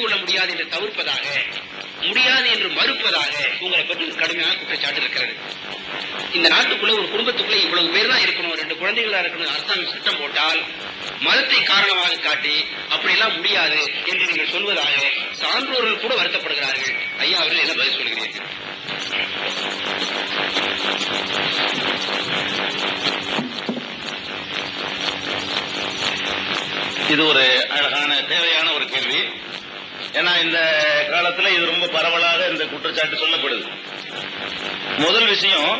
கொள்ள முடியாது என்று தவிர்ப்பதாக முடியாது என்று மறுப்பதாக உங்களை பற்றி கடுமையான குற்றச்சாட்டு இருக்கிறது. இந்த நாட்டுக்குள்ள ஒரு குடும்பத்துக்குள்ள இவ்வளவு பேர் தான் இருக்கணும் ரெண்டு குழந்தைகளா இருக்கணும் அரசாங்கம் சட்டம் போட்டால் மதத்தை காரணமாக காட்டி அப்படியெல்லாம் முடியாது என்று நீங்கள் சொல்வதாக சான்றோர்கள் கூட வருத்தப்படுகிறார்கள். ஐயா அவர்கள் என்ன பதில் சொல்கிறீர்கள்? இது ஒரு அழகான தேவையான ஒரு கேள்வி. ஏன்னா இந்த காலத்துல இது ரொம்ப பரவலாக இந்த குற்றச்சாட்டு சொல்லப்படுது. முதல் விஷயம்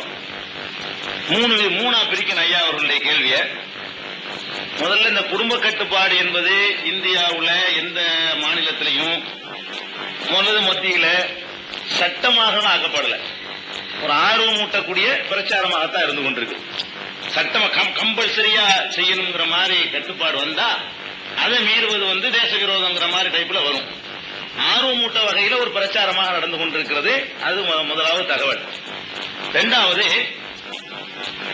மூணு மூணா பிரிக்கணும் ஐயா அவர்களுடைய கேள்விய. முதல்ல இந்த குடும்ப கட்டுப்பாடு என்பது இந்தியாவில் எந்த மாநிலத்திலையும் முதல் மத்தியில சட்டமாக ஆக்கப்படல. ஒரு ஆர்வம் ஊட்டக்கூடிய பிரச்சாரமாகத்தான் இருந்து கொண்டிருக்கு. சட்டம் கம்பல்சரியா செய்யணுங்கிற மாதிரி கட்டுப்பாடு வந்தா அதை மீறுவது வந்து தேச விரோதங்கிற மாதிரி டைப்ல வரும். ஆர்வமூட்ட வகையில ஒரு பிரச்சாரமாக நடந்து கொண்டிருக்கிறது. அது முதலாவது தகவல். ரெண்டாவது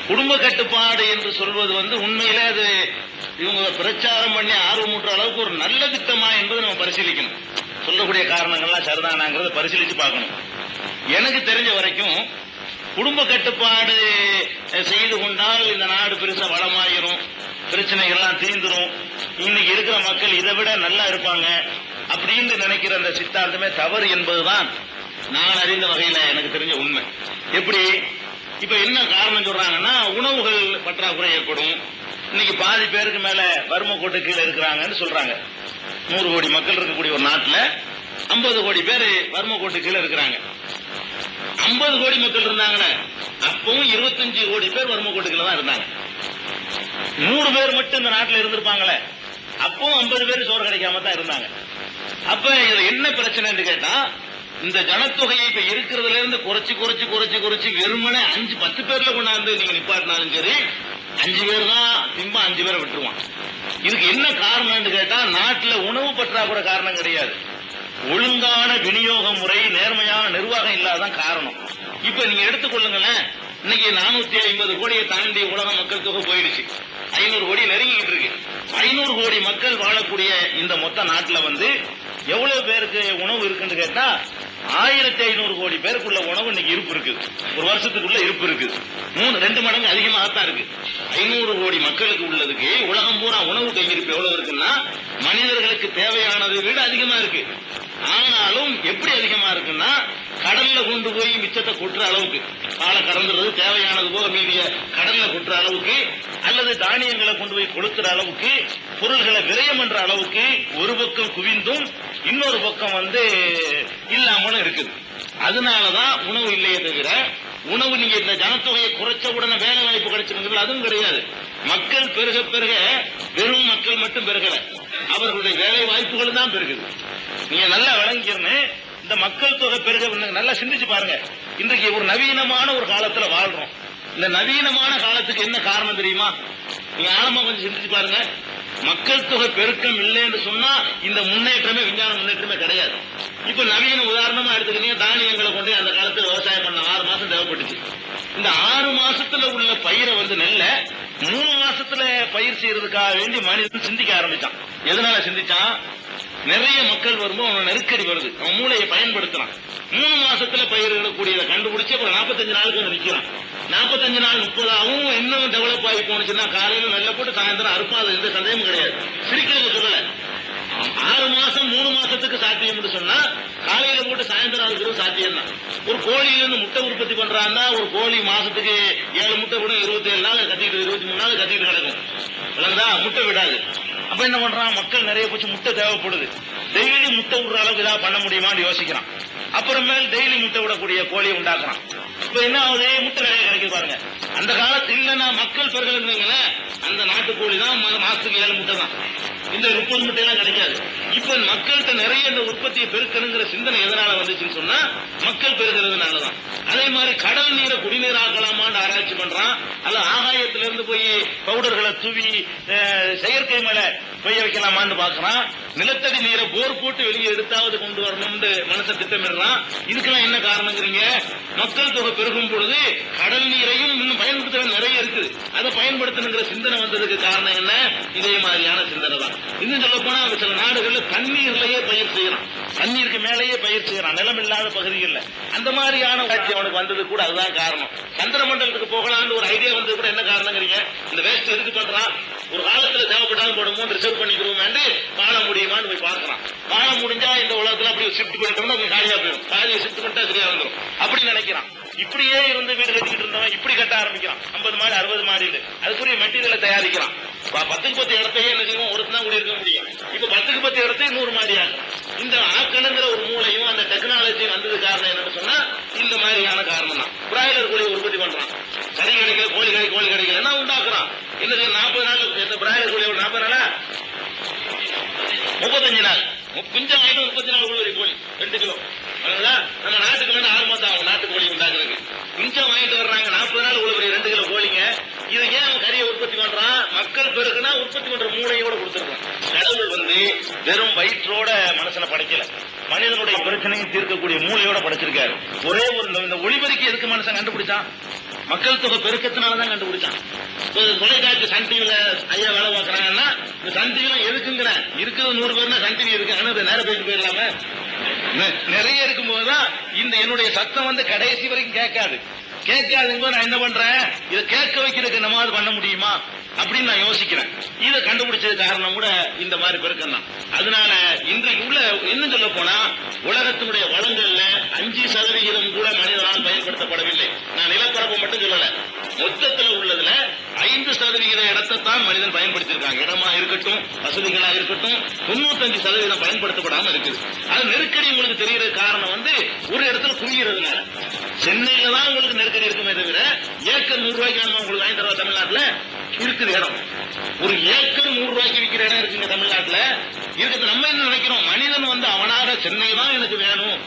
குடும்ப கட்டுப்பாடு என்று சொல்வது வந்து உண்மையில அது இவங்க பிரச்சாரம் பண்ணி ஆர்வமூட்டுற அளவுக்கு ஒரு நல்ல திட்டமா என்பதை நம்ம பரிசீலிக்கணும். சொல்லக்கூடிய காரணங்கள்லாம் சரிதானாங்கிறத பரிசீலிச்சு பார்க்கணும். எனக்கு தெரிஞ்ச வரைக்கும் குடும்ப கட்டுப்பாடு செய்து கொண்டால் இந்த நாடு பெருசா வளமாயிரும் பிரச்சனைகள்லாம் தீந்துரும் இன்னைக்கு இருக்கிற மக்கள் இதை விட நல்லா இருப்பாங்க. அப்படின்னு நினைக்கிற அந்த சித்தாந்தமே தவறு என்பதுதான் நான் அறிந்த வகையில எனக்கு தெரிஞ்ச உண்மை. எப்படி? இப்ப என்ன காரணம் சொல்றாங்கன்னா உணவுகள் பற்றாக்குறை ஏற்படும். இன்னைக்கு பாதி பேருக்கு மேல வறுமை கோட்டு கீழே இருக்கிறாங்கன்னு சொல்றாங்க. நூறு கோடி மக்கள் இருக்கக்கூடிய ஒரு நாட்டுல ஐம்பது கோடி பேர் வறுமை கோட்டு கீழே இருக்கிறாங்க. ஐம்பது கோடி மக்கள் இருந்தாங்களே அப்பவும் இருபத்தஞ்சு கோடி பேர் வறுமை கோட்டுக்குள்ள தான் இருந்தாங்க. நூறு பேர் மட்டும் இந்த நாட்டுல இருந்திருப்பாங்களே அப்பவும் ஐம்பது பேர் சோறு கிடைக்காம தான் இருந்தாங்க. அப்ப இதுல என்ன பிரச்சனைன்னு கேட்டா இந்த ஜனத்தொகையை இப்ப இருக்கிறதுல இருந்து குறைச்சு குறைச்சு குறைச்சு குறைச்சு வெறுமனே அஞ்சு பத்து பேர்ல கொண்டாந்து நீங்க நிப்பாட்டினாலும் சரி அஞ்சு பேர் தான் திம்பா அஞ்சு பேரை விட்டுருவான். இதுக்கு என்ன காரணம்னு கேட்டா நாட்டுல உணவு பற்றாக்குறை காரணம் கிடையாது. ஒழுங்கான விநியோக முறை நேர்மையான நிர்வாகம் இல்லாதான் காரணம். இப்ப நீங்க எடுத்துக்கொள்ளுங்களேன் இன்னைக்கு நானூத்தி ஐம்பது கோடியை தாண்டி உலக மக்கள் தொகை போயிடுச்சு. ஐநூறு கோடி நெருங்கிட்டு இருக்கு. ஐநூறு கோடி மக்கள் வாழக்கூடிய இந்த மொத்த நாட்டுல வந்து எவ்வளவு பேருக்கு உணவு இருக்குன்னு கேட்டா ஆயிரத்தி ஐநூறு கோடி பேருக்குள்ள உணவு இன்னைக்கு இருப்பு இருக்கு. ஒரு வருஷத்துக்குள்ள இருப்பு இருக்கு. மூணு ரெண்டு மடங்கு அதிகமாகத்தான் இருக்கு. ஐநூறு கோடி மக்களுக்கு உள்ளதுக்கு உலகம் பூரா உணவு கையிருப்பு எவ்வளவு இருக்குன்னா மனிதர்களுக்கு தேவையானதை விட அதிகமா இருக்கு. ஆனாலும் எப்படி அதிகமா இருக்குன்னா கடல்ல கொண்டு போய் மிச்சத்தை கொட்டுற அளவுக்கு. பாலை கடந்துறது தேவையானது போக மீதிய கடல்ல கொட்டுற அளவுக்கு அல்லது தானியங்களை கொண்டு போய் கொளுத்துற அளவுக்கு பொருள்களை விரயம் என்ற அளவுக்கு ஒரு பக்கம் குவிந்தும் இன்னொரு பக்கம் வந்து இல்லாமலும் இருக்குது. அதனாலதான் உணவு இல்லையே தவிர உணவு நீங்க இந்த ஜனத்தொகையை குறைச்ச உடனே வேலை வாய்ப்பு கிடைச்சிருங்கிறது அதுவும் கிடையாது. மக்கள் பெருக பெருக வெறும் மக்கள் மட்டும் பெருகல. அவர்களுடைய வேலை வாய்ப்புகள் தான் பெருகுது. நீங்க நல்லா விளங்கிக்கணும். இந்த மக்கள் தொகை பெருக நல்லா சிந்திச்சு பாருங்க. இன்றைக்கு ஒரு நவீனமான ஒரு காலத்துல வாழ்றோம். இந்த நவீனமான காலத்துக்கு என்ன காரணம் தெரியுமா? நீங்க ஆழமா கொஞ்சம் சிந்திச்சு பாருங்க. மக்கள் தொகை பெருக்கம் இல்லைன்னு சொன்னா இந்த முன்னேற்றமே விஞ்ஞான முன்னேற்றமே கிடையாது. இப்ப நவீன உதாரணமா எடுத்துக்கிட்டீங்க தானியங்களை கொண்டு அந்த காலத்துல விவசாயம் பண்ண ஆறு மாசம் தேவைப்பட்டுச்சு. இந்த ஆறு மாசத்துல உள்ள பயிரை வந்து நெல்ல மூணு மாசத்துல பயிர் செய்யறதுக்காக வேண்டி மனிதன் சிந்திக்க ஆரம்பிச்சான். எதனால சிந்திச்சான்? நிறைய மக்கள் வரும்போது அவன் நெருக்கடி வருது. அவன் மூளையை பயன்படுத்துறான். மூணு மாசத்துல பயிரிடக்கூடியதை கண்டுபிடிச்சு அப்புறம் நாற்பத்தஞ்சு நாளுக்கு வந்து நிக்கிறான் நாற்பத்தஞ்சு நாள் முப்பதாகவும் இன்னும் டெவலப் ஆகி போனுச்சுன்னா காலையில நல்ல போட்டு சாயந்தரம் அறுப்பாது எந்த சந்தேகமும் கிடையாது. சிரிக்கிறது சொல்லல. ஆறு மாசம் மூணு மாசத்துக்கு சாத்தியம் சொன்னா காலையில போட்டு சாயந்தரம் அறுக்கிறது சாத்தியம் தான் ஒரு கோழியில இருந்து முட்டை உற்பத்தி பண்றான்னா ஒரு கோழி மாசத்துக்கு ஏழு முட்டை கூட இருபத்தி ஏழு நாள் கத்திட்டு இருபத்தி மூணு நாள் கத்திட்டு கிடக்கும். முட்டை விடாது. அப்ப என்ன பண்றான்? மக்கள் நிறைய போச்சு முட்டை தேவைப்படுது. டெய்லி முட்டை விடுற அளவுக்கு ஏதாவது பண்ண முடியுமான்னு யோசிக்கிறான். அப்புறமேல் டெய்லி முட்டை விடக்கூடிய கோழியை உண்டாக்குறான். இப்ப என்ன ஆகுது? முட்டை நிறைய கிடைக்குது பாருங்க. அந்த காலத்து இல்லைன்னா மக்கள் பெருகல் அந்த நாட்டுக்கோழி தான் மாசத்துக்கு ஏழு முட்டை தான். இந்த முப்பது முட்டை எல்லாம் கிடைக்காது. இப்ப மக்கள்கிட்ட நிறைய இந்த உற்பத்தியை பெருக்கணுங்கிற சிந்தனை எதனால வந்துச்சுன்னு சொன்னா மக்கள் பெருகிறதுனாலதான் அதே மாதிரி கடல் நீரை குடிநீர் ஆக்கலாமான்னு ஆராய்ச்சி பண்றான். அல்ல ஆகாயத்துல இருந்து போய் பவுடர்களை தூவி செயற்கை மழை பெய்ய வைக்கலாமான்னு பாக்குறான் நிலத்தடி நீரை போர் போட்டு வெளியே எடுத்தாவது கொண்டு வரணும்னு மனசை திட்டமிடுறான். இதுக்கெல்லாம் என்ன காரணங்கிறீங்க? மக்கள் தொகை பெருகும் பொழுது கடல் நீரையும் இன்னும் பயன்படுத்த நிறைய இருக்குது. அதை பயன்படுத்தணுங்கிற சிந்தனை வந்ததுக்கு காரணம் என்ன? இதே மாதிரியான சிந்தனை தான் இன்னும் சொல்ல போனா சில நாடுகள்ல தண்ணீர்லயே பயிர் செய்யறான். தண்ணீருக்கு மேலேயே பயிர் செய்யறான். நிலம் இல்லாத பகுதிகளில். அந்த மாதிரியான காட்சி அவனுக்கு வந்தது கூட அதுதான் காரணம். சந்திர மண்டலத்துக்கு போகலாம்னு ஒரு ஐடியா வந்தது கூட என்ன காரணங்கிறீங்க? இந்த வேஸ்ட் எதுக்கு பண்றான் ஒரு காலத்துல தேவைப்பட்டாலும் போடுமோ ரிசர்வ் பண்ணிக்கிறோம் வாழ முடியுமான்னு போய் பார்க்கறான். வாழ முடிஞ்சா இந்த உலகத்துல அப்படி ஷிஃப்ட் பண்ணிட்டோம்னா காலியா போயிடும். காலியை ஷிஃப்ட் பண்ணிட்டா சரியா வந்துடும் அப்படி நினைக்கிறான். இப்படியே இருந்து வீடு கட்டிக்கிட்டு இருந்தவன் இப்படி கட்ட ஆரம்பிக்கிறான். ஐம்பது மாடி அறுபது மாடியில். அதுக்குரிய மெட்டீரியலை தயாரிக்கிறான். பத்துக்கு பத்து இடத்தையே என்ன செய்வோம்? ஒருத்தான் கூடி குடியிருக்க முடியும். இப்ப பத்துக்கு பத்து இடத்தையும் நூறு மாடியாக இந்த ஆக்கணுங்கிற ஒரு மூளையும் அந்த டெக்னாலஜி வந்தது காரணம் என்னன்னு சொன்னா இந்த மாதிரியான காரணம் தான் பிராய்லர் கோழி உற்பத்தி பண்றான். கறி கிடைக்கல கோழி கடை கோழி கிடைக்கல என்ன உண்டாக்குறான். என்ன நாற்பது நாள் இந்த பிராய்லர் கோழி ஒரு நாற்பது நாளா? முப்பத்தஞ்சு நாள். கொஞ்சம் குஞ்சம் வாங்கிட்டு முப்பத்தி நாலு கோழி கோழி. ரெண்டு கிலோ. நம்ம நாட்டுக்கு வேணும் ஆறு மாசம் ஆகும் நாட்டு கோழி உண்டாக்குறதுக்கு. குஞ்சம் வாங்கிட்டு வர்றாங்க நாற்பது நாள் உள்ள ரெண்டு கிலோ கோழிங்க இதை ஏன் அவன் கறியை உற்பத்தி பண்றான் மக்கள் பெருகுனா உற்பத்தி பண்ற மூளையோட கொடுத்துருக்கோம். கடவுள் வந்து வெறும் வயிற்றோட மனுஷனை படைக்கல. மனிதனுடைய பிரச்சனையை தீர்க்கக்கூடிய மூளையோட படைச்சிருக்காரு. ஒரே ஒரு இந்த- இந்த ஒளிபெருக்கி எதுக்கு மனுஷன் கண்டுபிடிச்சான்? மக்கள் தொகை பெருக்கத்தினாலதான் கண்டுபிடிச்சான். தொலைக்காட்சி சன் டிவில ஐயா வேலை பார்க்கறாங்கன்னா இந்த சன் டிவிலாம் எதுக்குங்கிற? இருக்கிறது நூறு பேர்னா சன் டிவி இருக்கு. ஆனா நேரம் பேசி போயிடலாம? நிறைய இருக்கும்போதுதான் இந்த என்னுடைய சத்தம் வந்து கடைசி வரைக்கும் கேட்காது. கேட்காதுங்க நான் என்ன பண்றேன்? இதை கேட்க வைக்கிறதுக்கு நம்ம பண்ண முடியுமா? அப்படின்னு நான் யோசிக்கிறேன். இதை கண்டுபிடிச்சது காரணம் கூட இந்த மாதிரி பெருக்கம் தான். அதனால இன்றைக்கு உள்ள இன்னும் சொல்ல போனா உலகத்தினுடைய வளங்கள்ல அஞ்சு சதவிகிதம் கூட மனிதனால் பயன்படுத்தப்படவில்லை. நான் நிலப்பரப்பு மட்டும் சொல்லல. மொத்தத்தில் உள்ளதுல ஐந்து சதவிகித இடத்தை தான் மனிதன் பயன்படுத்தியிருக்காங்க. இடமா இருக்கட்டும் வசதிகளா இருக்கட்டும் தொண்ணூத்தஞ்சு சதவீதம் பயன்படுத்தப்படாம இருக்குது. அது நெருக்கடி உங்களுக்கு தெரிகிற காரணம் வந்து ஒரு இடத்துல குவிகிறதுனால. சென்னையில தான் உங்களுக்கு நெருக்கடி இருக்குமே தவிர ஏக்கர் நூறு ரூபாய்க்கு நம்ம உங்களுக்கு வாங்கி தருவா தமிழ்நாட்டுல? இருக்குது இடம். ஒரு ஏக்கர் நூறு ரூபாய்க்கு விற்கிற இடம் இருக்குங்க தமிழ்நாட்டுல. இருக்கிறது நம்ம என்ன நினைக்கிறோம்? மனிதன் வந்து அவனாக சென்னை தான் எனக்கு வேணும்.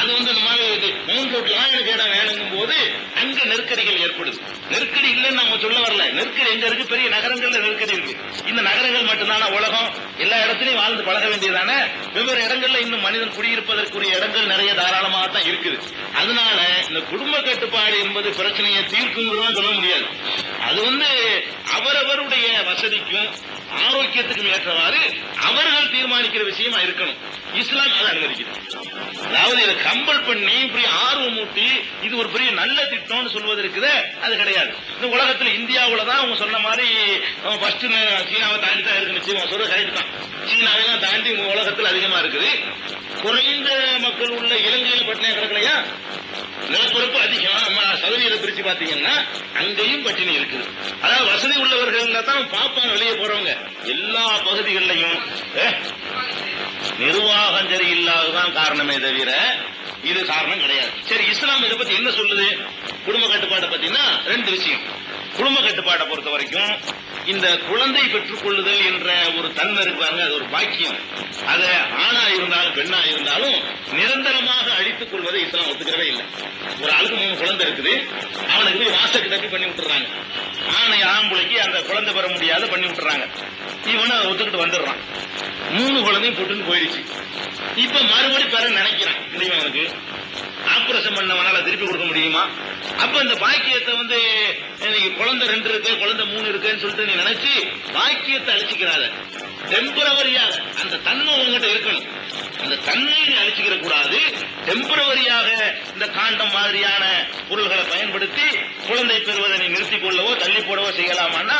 அது வந்து இந்த மாதிரி மவுண்ட் ரோட்ல தான் எனக்கு இடம் வேணுங்கும் போது அங்க நெருக்கடிகள் ஏற்படுது. நெருக்கடி இல்லைன்னு நம்ம சொல்ல வரல. நெருக்கடி எங்க இருக்கு? பெரிய நகரங்கள்ல நெருக்கடி இருக்கு. இந்த நகரங்கள் மட்டும்தான உலகம்? எல்லா இடத்துலயும் வாழ்ந்து பழக வேண்டியதானே? வெவ்வேறு இடங்கள்ல இன்னும் மனிதன் குடியிருப்பதற்குரிய இடங்கள் நிறைய தாராளமாக தான் இருக்குது. அதனால இந்த குடும்ப கட்டுப்பாடு என்பது பிரச்சனையை தீர்க்குங்கிறதெல்லாம் சொல்ல முடியாது. அது வந்து அவரவருடைய வசதிக்கும் ஆரோக்கியத்துக்கும் ஏற்றவாறு அவர்கள் தீர்மானிக்கிற விஷயமா இருக்கணும். இஸ்லாம் அதை அதாவது இதை கம்பல் பண்ணி இப்படி ஆர்வம் ஊட்டி இது ஒரு பெரிய நல்ல திட்டம்னு சொல்வது இருக்குது அது கிடையாது. இந்த உலகத்துல இந்தியாவுல தான் அவங்க சொன்ன மாதிரி ஃபர்ஸ்ட் சீனாவை தாண்டி தான் இருக்கு நிச்சயம் சொல்ற கரெக்ட் தான். சீனாவை தான் தாண்டி உலகத்துல அதிகமா இருக்குது. குறைந்த மக்கள் உள்ள இலங்கையில் பட்டினியா கிடக்கலையா நிலப்பரப்பு அதிகம். நம்ம சதவீத பிரிச்சு பாத்தீங்கன்னா அங்கேயும் பட்டினி இருக்குது அதாவது வசதி உள்ளவர்கள் தான் பாப்பாங்க வெளியே போறவங்க. எல்லா பகுதிகளிலையும் நிர்வாகம் சரியில்லாததான் காரணமே தவிர இது காரணம் கிடையாது. சரி இஸ்லாம் இதை பத்தி என்ன சொல்லுது? குடும்ப கட்டுப்பாட்டை பத்தி ரெண்டு விஷயம். குடும்ப கட்டுப்பாட்டை பொறுத்த வரைக்கும் இந்த குழந்தை பெற்றுக்கொள்ளுதல் என்ற ஒரு தன்மை இருப்பாங்க அது ஒரு பாக்கியம். அதை ஆணா இருந்தாலும் பெண்ணா இருந்தாலும் நிரந்தரமாக அழித்துக் கொள்வதை இஸ்லாம் ஒத்துக்கிறதே இல்லை. ஒரு ஆளுக்கு மூணு குழந்தை இருக்குது அவனுக்கு போய் வாசக்கு தப்பி பண்ணி விட்டுறாங்க? ஆணை ஆம்புளைக்கு அந்த குழந்தை பெற முடியாத பண்ணி விட்டுறாங்க. இவனை ஒத்துக்கிட்டு வந்துடுறான். மூணு குழந்தையும் போட்டுன்னு போயிடுச்சு. இப்ப மறுபடி பெற நினைக்கிறான் முடியுமா அவனுக்கு பண்ணவனால திருப்பி கொடுக்க முடியுமா? அப்ப இந்த பாக்கியத்தை வந்து குழந்தை ரெண்டு இருக்கு குழந்தை மூணு இருக்குன்னு சொல்லிட்டு நீ நினைச்சு பாக்கியத்தை அழிச்சுக்கிறாத. டெம்பரவரியா அந்த தன்மை உங்ககிட்ட இருக்கணும். அந்த தன்மையை நீ அழிச்சுக்கிற கூடாது. டெம்பரவரியாக இந்த காண்டம் மாதிரியான பொருள்களை பயன்படுத்தி குழந்தை பெறுவதை நீ நிறுத்திக் கொள்ளவோ தள்ளி போடவோ செய்யலாமான்னா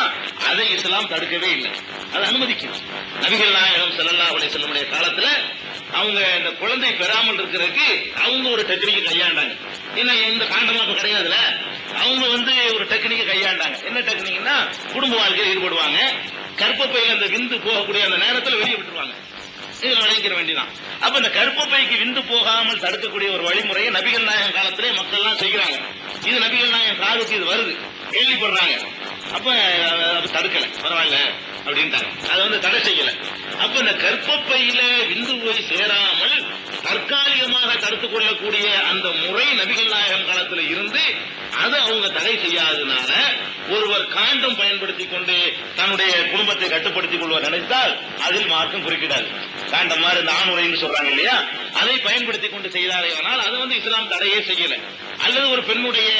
அதை இஸ்லாம் தடுக்கவே இல்லை. அதை அனுமதிக்கும் நபிகள் நாயகம் செல்லல்லா அலைஹி செல்லமுடைய காலத்துல அவங்க இந்த குழந்தை பெறாமல் இருக்கிறதுக்கு அவங்க ஒரு டெக்னிக்கை கையாண்டாங்க. ஏன்னா இந்த காண்டமாக கிடையாதுல அவங்க வந்து ஒரு டெக்னிக்கை கையாண்டாங்க. என்ன டெக்னிக்னா குடும்ப வாழ்க்கையில் ஈடுபடுவாங்க. கற்பப்பையில் அந்த விந்து போகக்கூடிய அந்த நேரத்தில் வெளியே விட்டுருவாங்க. இதுல விளைவிக்கிற வேண்டியதான் அப்ப இந்த கர்ப்பப்பைக்கு விந்து போகாமல் தடுக்கக்கூடிய ஒரு வழிமுறையை நபிகள் நாயகம் காலத்திலே மக்கள் எல்லாம் செய்கிறாங்க. இது நபிகள் நாயகம் காதுக்கு இது வருது. கேள்விப்படுறாங்க. அப்ப தடுக்கல. பரவாயில்ல. அப்படின்ட்டாங்க அதை வந்து தடை செய்யல. அப்ப இந்த கற்பப்பையில விந்து போய் சேராமல் தற்காலிகமாக தடுத்துக் கொள்ளக்கூடிய அந்த முறை நபிகள் நாயகம் காலத்துல இருந்து அதை அவங்க தடை செய்யாததுனால ஒருவர் காண்டம் பயன்படுத்தி கொண்டு தன்னுடைய குடும்பத்தை கட்டுப்படுத்திக் கொள்வார் நினைத்தால் அதில் மார்க்கம் குறிப்பிடாது காண்டம் மாதிரி இந்த ஆணுரைன்னு சொல்றாங்க இல்லையா? அதை பயன்படுத்தி கொண்டு செய்தாரே ஆனால் அதை வந்து இஸ்லாம் தடையே செய்யல. அல்லது ஒரு பெண்ணுடைய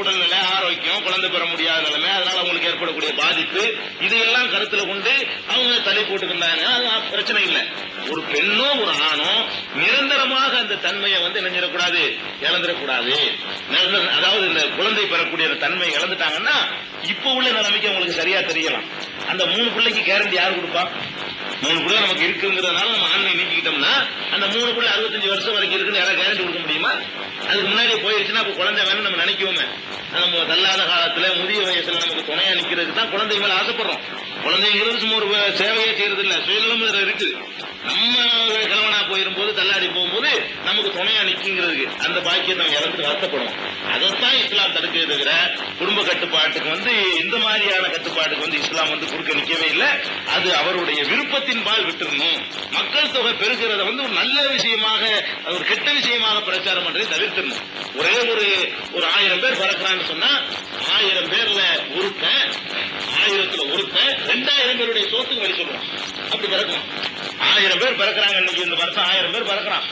உடல்நிலை ஆரோக்கியம் குழந்தை பெற முடியாத நிலைமை அதனால அவங்களுக்கு ஏற்படக்கூடிய பாதிப்பு இதையெல்லாம் கருத்துல கொண்டு அவங்க தலை போட்டுக்கின்றாங்க அது பிரச்சனை இல்லை. ஒரு பெண்ணோ ஒரு ஆணோ நிரந்தரமாக அந்த தன்மையை வந்து நினைஞ்சிடக்கூடாது இழந்துடக்கூடாது. அதாவது இந்த குழந்தை பெறக்கூடிய தன்மை இழந்துட்டாங்கன்னா இப்ப உள்ள நிலைமைக்கு அவங்களுக்கு சரியா தெரியலாம். அந்த மூணு பிள்ளைக்கு கேரண்டி யார் கொடுப்பா? மூணு பிள்ளை நமக்கு இருக்குங்கிறதுனால நம்ம ஆண்மை நீக்கிக்கிட்டோம்னா அந்த மூணு பிள்ளை அறுபத்தஞ்சு வருஷம் வரைக்கும் இருக்குன்னு யாராவது கேரண்டி கொடுக்க முடியுமா? அதுக்கு முன்னாடி போயிருச்சுன்னா அப்ப குழந்தை வேணும் நம்ம நினைக்குவோமே நம்ம தள்ளாத காலத்துல முதிய வயசுல நமக்கு துணையா நிக்கிறதுக்கு தான் குழந்தை மேல ஆசைப்படுறோம். குழந்தைங்கிறது சும்மா ஒரு சேவையே செய்யறது இல்ல சுயநலம் இதுல இருக்குது நம்ம கிழவனா போயிரும்போது தள்ளாடி போகும்போது நமக்கு துணையா நிக்குங்கிறதுக்கு அந்த பாக்கியத்தை நம்ம இறந்து வருத்தப்படும் அதைத்தான் இஸ்லாம் தடுக்கவே தவிர குடும்ப கட்டுப்பாட்டுக்கு வந்து இந்த மாதிரியான கட்டுப்பாட்டுக்கு வந்து இஸ்லாம் வந்து கொடுக்க நிக்கவே இல்லை. அது அவருடைய விருப்பத்தை சமூகத்தின் பால் விட்டுருணும் மக்கள் தொகை பெருகிறத வந்து ஒரு நல்ல விஷயமாக அது ஒரு கெட்ட விஷயமாக பிரச்சாரம் பண்றதை தவிர்த்திடணும். ஒரே ஒரு ஒரு ஆயிரம் பேர் பறக்கிறான்னு சொன்னா ஆயிரம் பேர்ல ஒருத்த ஆயிரத்துல ஒருத்த ரெண்டாயிரம் பேருடைய சோத்துக்கு வழி சொல்லுவான் அப்படி பிறக்கும் ஆயிரம் பேர் பிறக்கிறாங்க இன்னைக்கு இந்த வருஷம் ஆயிரம் பேர் பிறக்கிறான்.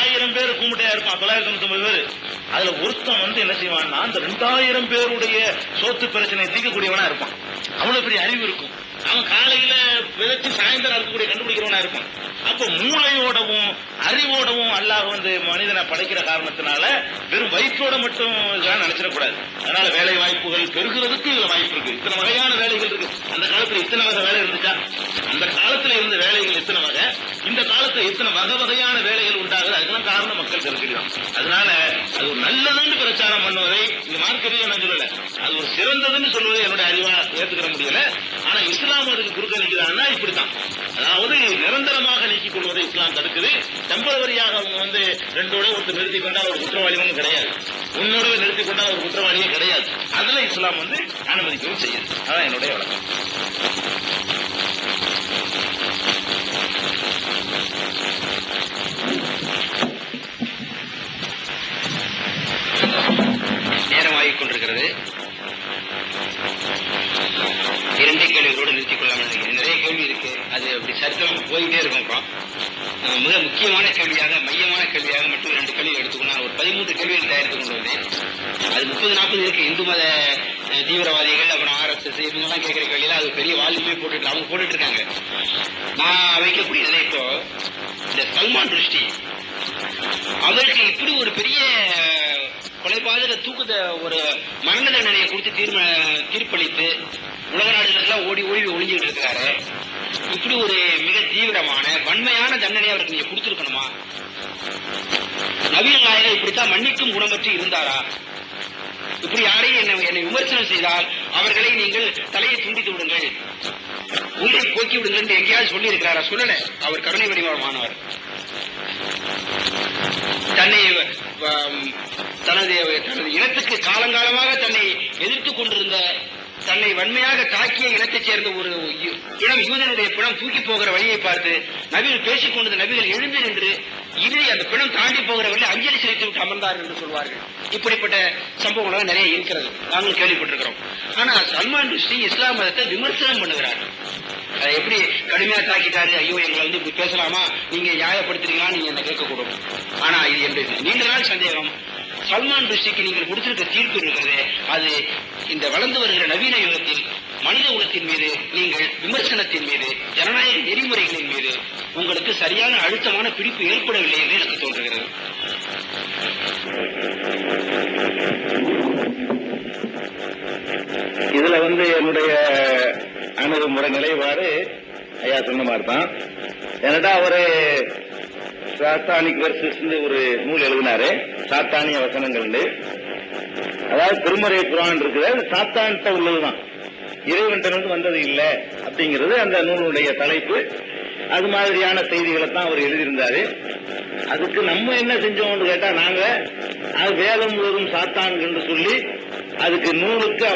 ஆயிரம் பேர் கும்பிட்டையா இருப்பான். தொள்ளாயிரத்தி தொண்ணூத்தி பேர். அதுல ஒருத்தன் வந்து என்ன செய்வான்னா அந்த ரெண்டாயிரம் பேருடைய சோத்து பிரச்சனையை தீர்க்கக்கூடியவனா இருப்பான். அவ்வளவு பெரிய அறிவு இருக்கும். அவன் காலையில விதைச்சு சாயந்தரம் அறுக்கக்கூடிய கண்டுபிடிக்கிறவனா இருப்பான். அப்ப மூளையோடவும் அறிவோடவும் அல்லாஹ் வந்து மனிதனை படைக்கிற காரணத்தினால வெறும் வயிற்றோட மட்டும் இதெல்லாம் நினைச்சிடக்கூடாது. அதனால வேலை வாய்ப்புகள் பெருகிறதுக்கு இதுல வாய்ப்பு இருக்கு. இத்தனை வகையான வேலைகள் இருக்கு. அந்த காலத்துல இத்தனை வகை வேலை இருந்துச்சா? அந்த காலத்துல இருந்த வேலைகள் எத்தனை வகை இந்த காலத்துல எத்தனை வகை வகையான வேலைகள் உண்டாகுது? அதுக்கெல்லாம் காரணம் மக்கள் தெரிஞ்சுக்கலாம் அதனால அது ஒரு நல்லதுன்னு பிரச்சாரம் பண்ணுவதை இந்த மார்க்கெட்டையும் நான் சொல்லல. அது ஒரு சிறந்ததுன்னு சொல்வதை என்னுடைய அறிவா ஏத்துக்கிற முடியல. ஆனா இஸ்லாம் அதுக்கு குறுக்க நிற்கிறான்னா இப்படித்தான். அதாவது நிரந்தரமாக நீக்கிக் கொள்வதை இஸ்லாம் தடுக்குது. டெம்பரவரியாக அவங்க வந்து ரெண்டோட ஒருத்தர் நிறுத்தி கொண்டால் ஒரு குற்றவாளி ஒன்றும் கிடையாது. உன்னோட நிறுத்தி கொண்டால் ஒரு குற்றவாளியே கிடையாது. அதுல இஸ்லாம் வந்து அனுமதிக்கவும் செய்யுது. அதான் என்னுடைய வழக்கம். சத்தம் போயிட்டே இருக்கும் மிக முக்கியமான கேள்வியாக மையமான கேள்வியாக மட்டும் ரெண்டு கேள்வி எடுத்துக்கணும் ஒரு பதிமூன்று கேள்விகள் தயாரித்து கொண்டு வந்தேன் அது முப்பது நாற்பது இருக்கு. இந்து மத தீவிரவாதிகள் அப்புறம் ஆர்எஸ்எஸ் இவங்கெல்லாம் கேட்கிற கேள்வியில அது பெரிய வால்யூமே போட்டுட்டு அவங்க போட்டுட்டு இருக்காங்க நான் வைக்கக்கூடிய நிலை இந்த சல்மான் ருஷ்டி அவருக்கு இப்படி ஒரு பெரிய கொலைபாதக தூக்குத ஒரு மரண தண்டனையை கொடுத்து தீர்ம தீர்ப்பளித்து உலக நாடுகளுக்கெல்லாம் ஓடி ஓடி ஒளிஞ்சுட்டு இருக்கிறாரு. இப்படி ஒரு மிக தீவிரமான வன்மையான தண்டனை அவருக்கு நீங்க கொடுத்துருக்கணுமா? நவீன நாயகர் இப்படித்தான் மன்னிக்கும் குணமற்று இருந்தாரா? இப்படி யாரையும் என்னை என்னை விமர்சனம் செய்தால் அவர்களை நீங்கள் தலையை துண்டித்து விடுங்கள். உள்ளே போக்கி விடுங்கள் என்று எங்கேயாவது சொல்லி இருக்கிறாரா சொல்லல. அவர் கருணை வடிவமானவர் தன்னை தனது தனது இனத்துக்கு காலங்காலமாக தன்னை எதிர்த்து கொண்டிருந்த தன்னை வன்மையாக தாக்கிய இனத்தைச் சேர்ந்த ஒரு இடம் யூதனுடைய பிணம் தூக்கி போகிற வழியை பார்த்து நபிகள் பேசிக் கொண்டது நபிகள் எழுந்து நின்று இதை அந்த பிணம் தாண்டி போகிற வழியில் அஞ்சலி செலுத்தி விட்டு அமர்ந்தார் என்று சொல்வார்கள். இப்படிப்பட்ட சம்பவங்கள் நிறைய இருக்கிறது. நாங்கள் கேள்விப்பட்டிருக்கிறோம். ஆனா சல்மான் ருஷ்டி இஸ்லாம் மதத்தை விமர்சனம் பண்ணுகிறார். அதை எப்படி கடுமையா தாக்கிட்டாரு? ஐயோ எங்களை வந்து இப்படி பேசலாமா? நீங்க நியாயப்படுத்துறீங்களா? நீங்க என்ன கேட்கக்கூடும். ஆனா இது என்னுடைய நீண்ட நாள் சந்தேகம். சல்மான் ருஷ்டிக்கு நீங்கள் கொடுத்திருக்க தீர்ப்பு இருக்கிறது அது இந்த வளர்ந்து வருகிற நவீன யுகத்தில் மனித குலத்தின் மீது நீங்கள் விமர்சனத்தின் மீது ஜனநாயக நெறிமுறைகளின் மீது உங்களுக்கு சரியான அழுத்தமான பிடிப்பு ஏற்படவில்லை என்று எனக்கு தோன்றுகிறது. இதுல வந்து என்னுடைய அணுகுமுறை நிலைப்பாடு ஐயா சொன்ன மாதிரி தான் என்னடா அவரு சாத்தானிக் வெர்சஸ் ஒரு நூல் எழுதினாரு. சாத்தானிய வசனங்கள் அதாவது திருமறை குரான் இருக்குது. அது சாத்தான்கிட்ட உள்ளதுதான். இறைவன்கிட்ட இருந்து வந்தது இல்லை அப்படிங்கிறது அந்த நூலுடைய தலைப்பு. அது மாதிரியான செய்திகளை தான் அவர் எழுதியிருந்தாரு. அதுக்கு நம்ம என்ன செஞ்சோம்னு கேட்டா நாங்க அது வேதம் முழுவதும் சாத்தான் என்று சொல்லி அதுக்கு நூலுக்கு